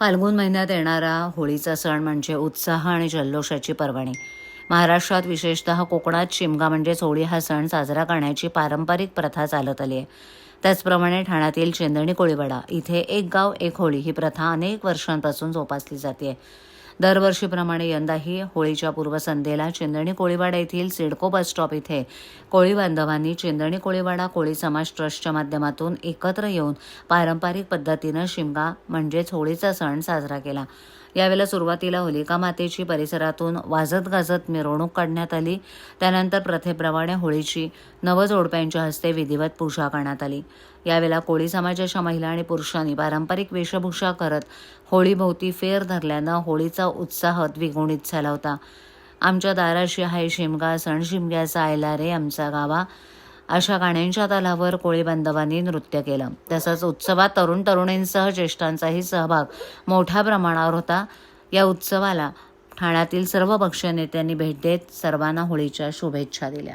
फाल्गुन महिन्यात येणारा होळीचा सण म्हणजे उत्साह आणि जल्लोषाची पर्वणी. महाराष्ट्रात विशेषतः कोकणात शिमगा म्हणजेच होळी हा सण साजरा करण्याची पारंपरिक प्रथा चालत आली आहे त्याचप्रमाणे ठाण्यातील चेंदणी कोळीवाडा इथे एक गाव एक होळी ही प्रथा अनेक वर्षांपासून जोपासली जाते दरवर्षीप्रमाणे यंदाही होळीच्या पूर्वसंध्येला चेंदणी कोळीवाडा येथील सिडको बस स्टॉप इथे कोळी बांधवांनी चेंदणी कोळीवाडा कोळी समाज ट्रस्टच्या माध्यमातून एकत्र येऊन पारंपरिक पद्धतीनं शिमगा म्हणजेच होळीचा सण साजरा केला. यावेळेला सुरुवातीला होलिका मातेची परिसरातून वाजत गाजत मिरवणूक काढण्यात आली. त्यानंतर प्रथेप्रमाणे होळीची नवजोडप्यांच्या हस्ते विधिवत पूजा करण्यात आली. यावेळेला कोळी समाजाच्या महिला आणि पुरुषांनी पारंपरिक वेशभूषा करत होळीभोवती फेर धरल्यानं होळीचा उत्साह द्विगुणित झाला होता. आमच्या दाराशी हाय शिमगा सण शिमग्याचा आयला रे आमचा गावा अशा गाण्यांच्या तालावर कोळी बांधवांनी नृत्य केलं. तसंच उत्सवात तरुण तरुणींसह ज्येष्ठांचाही सहभाग मोठ्या प्रमाणावर होता. या उत्सवाला ठाण्यातील सर्व पक्ष नेत्यांनी भेट देत सर्वांना होळीच्या शुभेच्छा दिल्या.